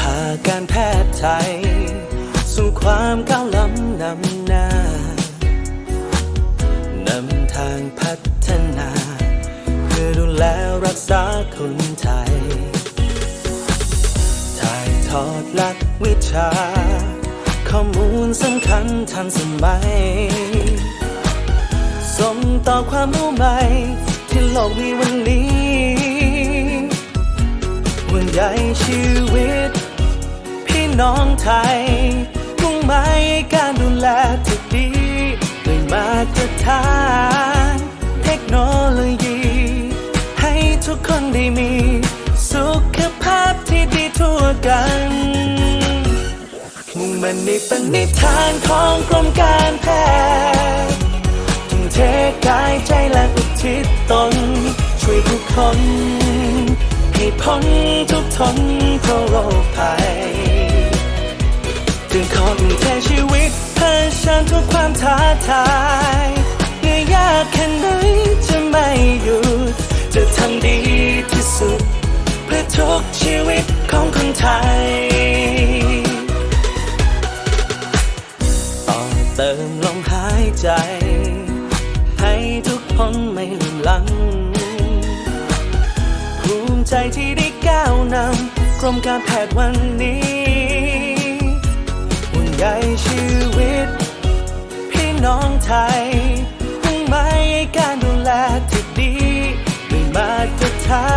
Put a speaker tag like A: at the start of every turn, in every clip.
A: พาการแพทย์ไทย สู่ความก้าวล้ำนำหน้านำทางพัฒนา เพื่อดูแลรักษาคนไทย ถ่ายทอดหลักวิชา ข้อมูลสำคัญทันสมัยส่งต่อความรู้ใหม่ที่โลกมีวันนี้ ใยชีวิต พี่น้องไทย มุ่งหมายการดูแลที่ดีด้วยมาตรฐาน เทคโนโลยี ให้ทุกคนได้มี สุขภาพที่ดีทั่วกันมุ่งมันในปณิธานของกรมการแพทย์ทุ่มเทกายใจและอุทิศตน ช่วยผู้คน พ้นทุกทนเพราะโรคภัยจึงขอทุ่มเทชีวิตเพื่อฉันทุกความท้าทายเหนื่อยยากแค่ไหนจะไม่หยุด จะทำดีที่สุด เพื่อทุกชีวิตของคนไทย ต่อเติมลมหายใจ ใจที่ได้ก้าวนำกรมการแพทย์วันนี้ห่วงใยชีวิต พี่น้องไทยมุ่งหมายการดูแลที่ดีด้วยมาตรฐา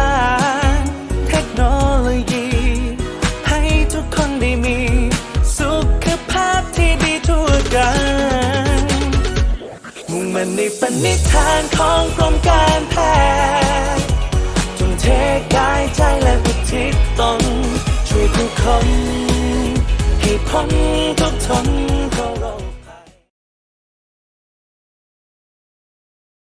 A: นเทคโนโลยี ให้ทุกคนได้มี สุขภาพที่ดีทั่วกัน มุ่งมันในปณิธานของกรมการแพ ช่วยผู้คนให้พ้นทุกทน